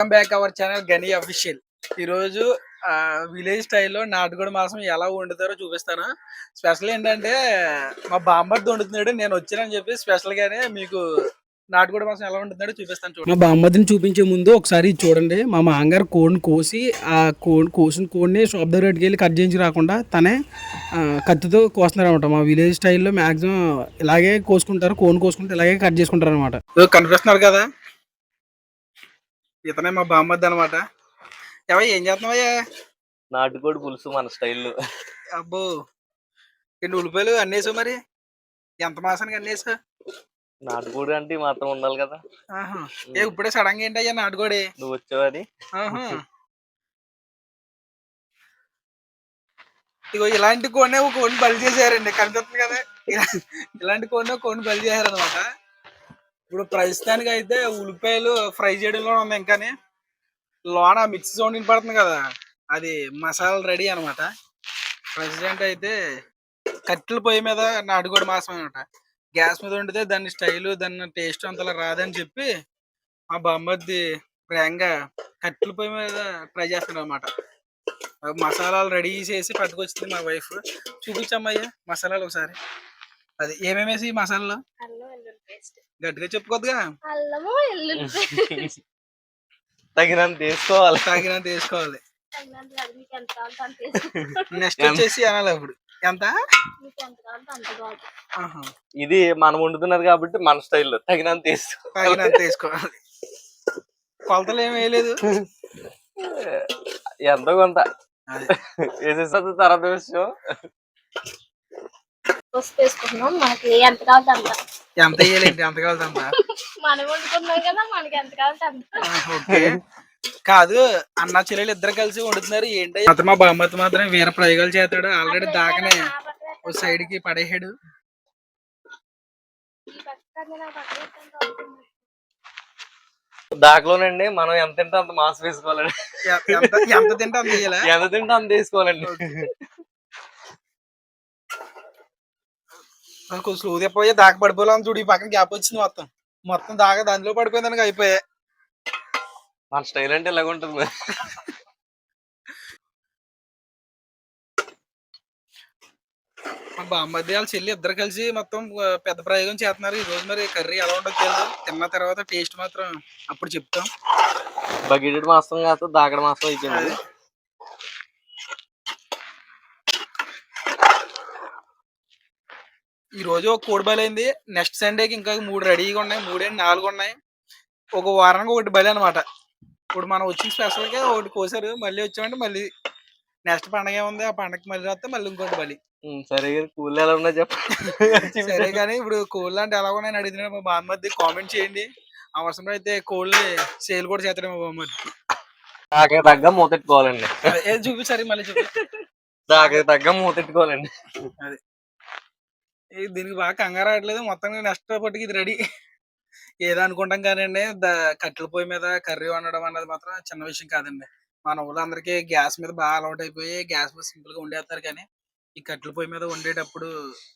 Welcome back our channel Gani official ఈరోజు village స్టైల్లో నాటుకోడి మాంసం ఎలా వండుతారో చూపిస్తాను. స్పెషల్ ఏంటంటే మా బామ్మర్ది వండుతున్నాడు నేను వచ్చానని చెప్పి స్పెషల్ గానే మీకు నాటుకోడి మాంసం ఎలా వండుతున్నాడో చూపిస్తాను చూడండి మా బామ్మర్దిని చూపించే ముందు ఒకసారి చూడండి. మా మామగారు కోడిని కోసి ఆ కోడి కోసిన కోడిని షాప్ దగ్గరికి వెళ్ళి కట్ చేయించి రాకుండా తనే కత్తితో కోస్తున్నారు అనమాట మా విలేజ్ స్టైల్లో మాక్సిమం ఇలాగే కోసుకుంటారు కోడిని కోసుకుంటే ఇలాగే కట్ చేసుకుంటారు అనమాట కనిపిస్తున్నారు కదా? ఇతనే మా బామ్మద్ది అనమాట ఎవ ఏం చేస్తున్నావయ్యా? నాటుకోడి పులుసు మన స్టైల్లో అబ్బో రెండు ఉల్లిపాయలు అన్నేసావు మరి? ఎంత మాసానికి అన్నేసా నాటుకోడి అంటే మాత్రం ఉండాలి కదా. ఆహా. ఏ ఇప్పుడే సడన్గా ఏంటయ్యా నాటుకోడి? నువ్వు వచ్చావని ఆహా. ఇగో ఇలాంటి కోడినే ఒక కోడిని బలి చేశారండి. కనిపిస్తుంది కదా. ఇలా- ఇలాంటి కోడిని ఒక కోడిని బలి చేశారనమాట ఇప్పుడు ప్రస్తుతానికి అయితే ఉల్లిపాయలు ఫ్రై చేయడంలో ఉంది ఇంకాని లోన మిక్స్ సౌండ్ వినపడుతుంది కదా. అది మసాలా రెడీ అనమాట ప్రెసిడెంట్ అయితే కట్టెల పొయ్యి మీద నాటుకోడి మాసం అనమాట గ్యాస్ మీద వండితే దాని స్టైల్ దాని టేస్ట్ అంతలా రాదని చెప్పి మా బొమ్మది ప్రేంగా కట్టెల పొయ్యి మీద ట్రై చేస్తాడు అనమాట మసాలాలు రెడీ చేసి పట్టుకొచ్చింది మా వైఫ్. చూపించమ్మయ్య మసాలాలు ఒకసారి. అది ఏమేమి వేసి ఈ గట్టిగా చెప్పుకోద్దుగా? అల్లము తగినంత వేసుకోవాలి. తాగినంత వేసుకోవాలి. నెక్స్ట్ వచ్చేసి అనాలి ఇప్పుడు ఎంత. ఇది మనం వండుతున్నది కాబట్టి మన స్టైల్లో తగినంత వేసుకో తాగినంత వేసుకోవాలి. కొలతలు ఏమి వేయలేదు. ఎంతో కొంత. వేసేస్తుంది తర్వాత విషయం. పసుపు వేసుకుంటున్నాం. మనకి ఎంత కావాలంటే అంత. ఎంత కావాలి అంత. మనం వండుకున్నాం కదా మనకి ఎంత కావాలంటే అంత. ఆహా, ఓకే. కాదు అన్న చెల్లెలు ఇద్దరు కలిసి వండుతున్నారు. ఏంటి? అతను మా బామ్మతి మాత్రం వేరే ప్రయోగాలు చేస్తాడు. ఆల్రెడీ దాకనే ఓ సైడ్కి పడేసాడు. దాకలోనండి మనం ఎంత తింటే అంత మాంసం వేసుకోవాలండి. ఎంత ఎంత తింటే అంత వేయాలా? ఎంత తింటే అంత వేసుకోవాలండి. కొంచెం స్లో తిప్పపోయి దాకా పడిపోలేం చూడు ఈ పక్కన గ్యాప్ వచ్చింది మొత్తం. మొత్తం దాకా దానిలో పడిపోయిందని అయిపోయా. మన స్టైల్ అంటే ఇలాగ ఉంటుంది. మా బామ్మది వాళ్ళ చెల్లి ఇద్దరు కలిసి మొత్తం పెద్ద ప్రయోగం చేస్తున్నారు. ఈ రోజు మరి కర్రీ ఎలా ఉండదు తెలియదు తిన్న తర్వాత టేస్ట్ మాత్రం అప్పుడు చెప్తాం. బకెటెడ్ మాసం కాదు దాకడ మాసం అయిపోయింది. ఈ రోజు ఒక కోడి బలి అయింది. నెక్స్ట్ సండేకి ఇంకా మూడు రెడీగా ఉన్నాయి. మూడేంటి నాలుగు ఉన్నాయి. ఒక వారానికి ఒకటి బలి అనమాట ఇప్పుడు మనం వచ్చిన స్పెషల్గా ఒకటి కోసారు. మళ్ళీ వచ్చామంటే మళ్ళీ నెక్స్ట్ పండగ ఏముంది? ఆ పండగకి మళ్ళీ వస్తే మళ్ళీ ఇంకోటి బలి. సరే కానీ కూల్ ఎలా ఉన్నా చెప్పండి సరే కానీ ఇప్పుడు కోళ్ళు అంటే ఎలా ఉన్నాయని అడుగుతున్నాడు మా బామ్మద్ది కామెంట్ చేయండి. అవసరం అయితే కోళ్ళని సేల్ కూడా చేస్తాడు మా బామ్మద్ది దాకా తగ్గ మూతెట్టుకోవాలండి చూపించారు? మళ్ళీ చూపి. దాకా తగ్గ మూతెట్టుకోవాలండి ఏ దీనికి బాగా కంగారు రావట్లేదు మొత్తం నెక్స్ట్ పట్టుకి ఇది రెడీ. ఏదో అనుకుంటాం కానండి. ద కట్టెల పొయ్యి మీద కర్రీ వండడం అన్నది మాత్రం చిన్న విషయం కాదండి. మన ఊళ్ళందరికీ గ్యాస్ మీద బాగా అలవాటు అయిపోయి గ్యాస్ మీద సింపుల్గా వండేస్తారు కానీ ఈ కట్టెల పొయ్యి మీద వండేటప్పుడు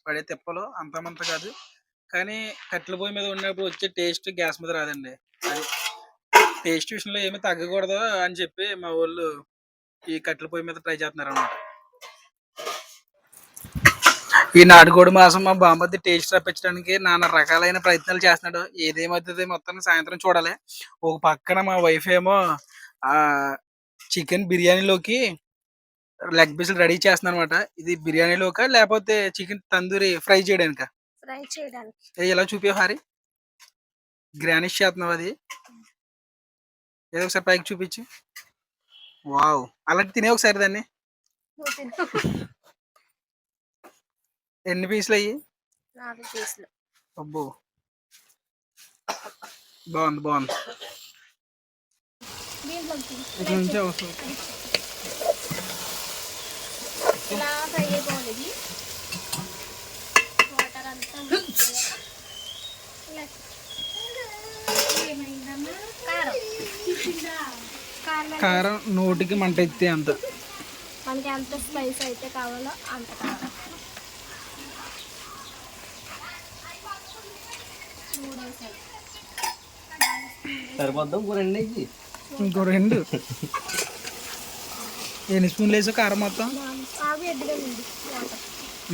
పడే తిప్పలు అంతమంత కాదు. కానీ కట్టెల పొయ్యి మీద వండినప్పుడు వచ్చే టేస్ట్ గ్యాస్ మీద రాదండి. టేస్ట్ విషయంలో ఏమీ తగ్గకూడదు అని చెప్పి మా వాళ్ళు ఈ కట్టెల పొయ్యి మీద ట్రై చేస్తున్నారు అన్నమాట ఈ నాటుకోడి మాసం మా బామ్మది టేస్ట్ రప్పించడానికి నానా రకాలైన ప్రయత్నాలు చేస్తున్నాడు. ఏదేమవుతుంది మొత్తం సాయంత్రం చూడాలి. ఒక పక్కన మా వైఫ్ ఏమో ఆ చికెన్ బిర్యానీలోకి లెగ్ పీసులు రెడీ చేస్తున్నారు అనమాట ఇది బిర్యానీలోక లేకపోతే చికెన్ తందూరి ఫ్రై చేయడానిక? ఫ్రై చేయడానికి. ఇలా చూపి హారి గ్రానిష్ చేస్తున్నావు అది. ఏదో ఒకసారి పైకి చూపించి. వావ్. అలాంటి తినే ఒకసారి దాన్ని. ఎన్ని పీసులు అయ్యి నాలుగు పీసులు. అబ్బో! బాగుంది బాగుంది. దీంట్లో తిను. ఇట్లా నుంచే వస్తుంది ఇలా ఫ్రై అయిపోవాలి ఇది. వాటర్ అంతా ఉడికిపోయాక ఇలా కారం. కారం ఎంత- కారం నోటికి మంట ఎత్తే అంత. మనకి ఎంత స్పైస్ అయితే కావాలో అంత కారం సరిపోద్దాం? రెండు ఇంకో రెండు. ఎన్ని స్పూన్లు వేసావు కారం మొత్తం?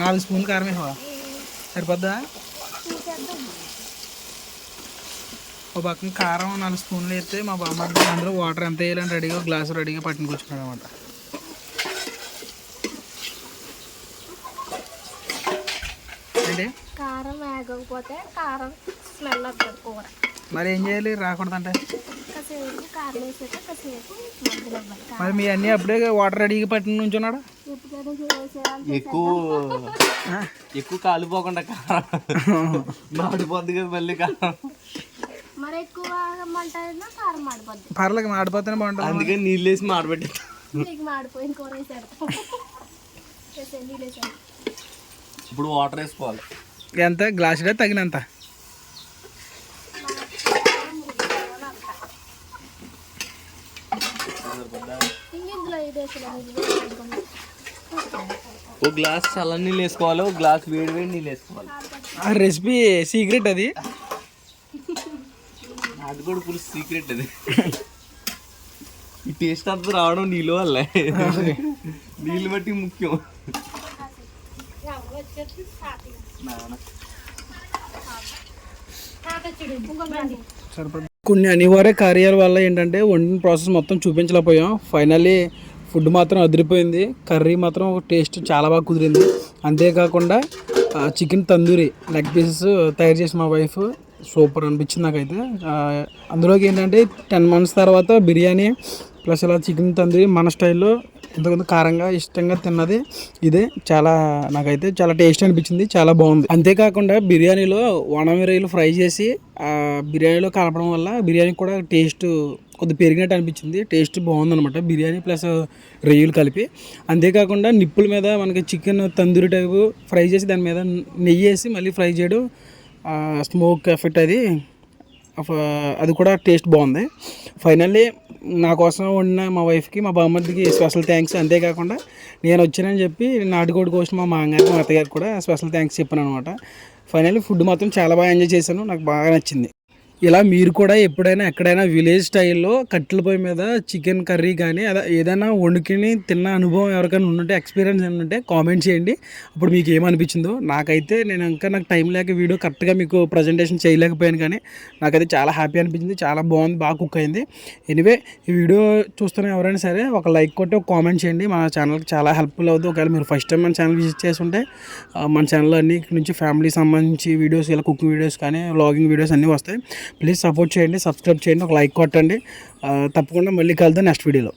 నాలుగు స్పూన్లు కారం వేసావా? సరిపోద్దా? ఒక పక్కన కారం నాలుగు స్పూన్లు వేస్తే మా బామ్మ అందులో వాటర్ ఎంత వేయాలని రెడీగా గ్లాసు రెడీగా పట్టుకుని అనమాట ఏంటి? కారం వేగకపోతే కారం కూర. మరి ఏం చేయాలి? రాకూడదంటే? కాసేపు కారం వేసాక కాసేపు మధ్యలో ఇవ్వాలి. కారం మరి మీ అన్నీ అప్పుడే వాటర్ రెడీగా పట్టుకుని నుంచున్నాడు? ఎప్పుడైనా చేసేయాలి ఎక్కువ ఎక్కువ కాలిపోకుండా కారం. మాడిపోద్ది కదా మళ్ళీ కారం. మరి ఎక్కువ కారం మాడిపోద్ది. పర్లేదు మాడిపోతేనే బాగుంటుంది. అందుకే నీళ్ళు వేసి మాడబెట్టి నీకు మాడిపోయిన కూర వేసాడు వేసే నీళ్ళు వేసాడు ఇప్పుడు వాటర్ వేసుకోవాలి. ఎంత? గ్లాసుడే తగినంత. ఒక గ్లాస్ చల్ల నీళ్ళు వేసుకోవాలి ఒక గ్లాస్ వేడి వేడి నీళ్ళు వేసుకోవాలి. ఆ రెసిపీ సీక్రెట్ అది. అది కూడా ఫుల్ సీక్రెట్ అది. ఈ టేస్ట్ అంతా రావడం నీళ్ళు వల్లే. నీళ్ళు బట్టి ముఖ్యం. కొన్ని అనివార్య కార్యాల వల్ల ఏంటంటే వండిన ప్రాసెస్ మొత్తం చూపించలేకపోయాం. ఫైనల్లీ ఫుడ్ మాత్రం అదిరిపోయింది. కర్రీ మాత్రం టేస్ట్ చాలా బాగా కుదిరింది. అంతేకాకుండా చికెన్ తందూరి లెగ్ పీసెస్ తయారు చేసిన మా వైఫ్ సూపర్ అనిపించింది నాకైతే. అందులోకి ఏంటంటే టెన్ మంత్స్ తర్వాత బిర్యానీ ప్లస్ ఇలా చికెన్ తందూరి మన స్టైల్లో ఎందుకంటే కారంగా ఇష్టంగా తిన్నది ఇదే. చాలా నాకైతే చాలా టేస్ట్ అనిపించింది చాలా బాగుంది. అంతేకాకుండా బిర్యానీలో వనమిరయ్యలు ఫ్రై చేసి ఆ బిర్యానీలో కలపడం వల్ల బిర్యానీ కూడా టేస్ట్ కొద్ది పెరిగినట్టు అనిపించింది. టేస్ట్ బాగుందనమాట బిర్యానీ ప్లస్ రొయ్యలు కలిపి. అంతేకాకుండా నిప్పుల మీద మనకి చికెన్ తందూరి టైపు ఫ్రై చేసి దాని మీద నెయ్యి వేసి మళ్ళీ ఫ్రై చేయడం స్మోక్ ఎఫెక్ట్ అది అది కూడా టేస్ట్ బాగుంది. ఫైనల్లీ నా కోసం వండిన మా వైఫ్కి మా బామ్మర్దికి స్పెషల్ థ్యాంక్స్ అంతేకాకుండా నేను వచ్చానని చెప్పి నాటుకోడి కోసం మా మామగారికి మా అత్తగారికి కూడా స్పెషల్ థ్యాంక్స్ చెప్పాను అనమాట ఫైనల్లీ ఫుడ్ మాత్రం చాలా బాగా ఎంజాయ్ చేశాను. నాకు బాగా నచ్చింది. ఇలా మీరు కూడా ఎప్పుడైనా ఎక్కడైనా విలేజ్ స్టైల్లో కట్టెల పొయ్యి మీద చికెన్ కర్రీ కానీ అదే ఏదైనా వండుకుని తిన్న అనుభవం ఎవరికైనా ఉంటే ఎక్స్పీరియన్స్ ఉంటే కామెంట్ చేయండి. అప్పుడు మీకు ఏమనిపించిందో. నాకైతే నేను ఇంకా నాకు టైం లేక వీడియో కరెక్ట్గా మీకు ప్రజెంటేషన్ చేయలేకపోయాను కానీ నాకైతే చాలా హ్యాపీ అనిపించింది. చాలా బాగుంది బాగా కుక్ అయింది. ఎనివే ఈ వీడియో చూస్తున్న ఎవరైనా సరే ఒక లైక్ కొట్టి ఒక కామెంట్ చేయండి. మన ఛానల్కి చాలా హెల్ప్ఫుల్ అవుతుంది ఒకవేళ మీరు ఫస్ట్ టైం మన ఛానల్ విజిట్ చేస్తుంటే మన ఛానల్లో అన్ని నుంచి ఫ్యామిలీ సంబంధించి వీడియోస్ ఇలా కుకింగ్ వీడియోస్ కానీ వ్లాగింగ్ వీడియోస్ అన్నీ వస్తాయి. ప్లీజ్ సపోర్ట్ చేయండి సబ్స్క్రైబ్ చేయండి ఒక లైక్ కొట్టండి. తప్పకుండా మళ్ళీ కలుద్దాం నెక్స్ట్ వీడియోలో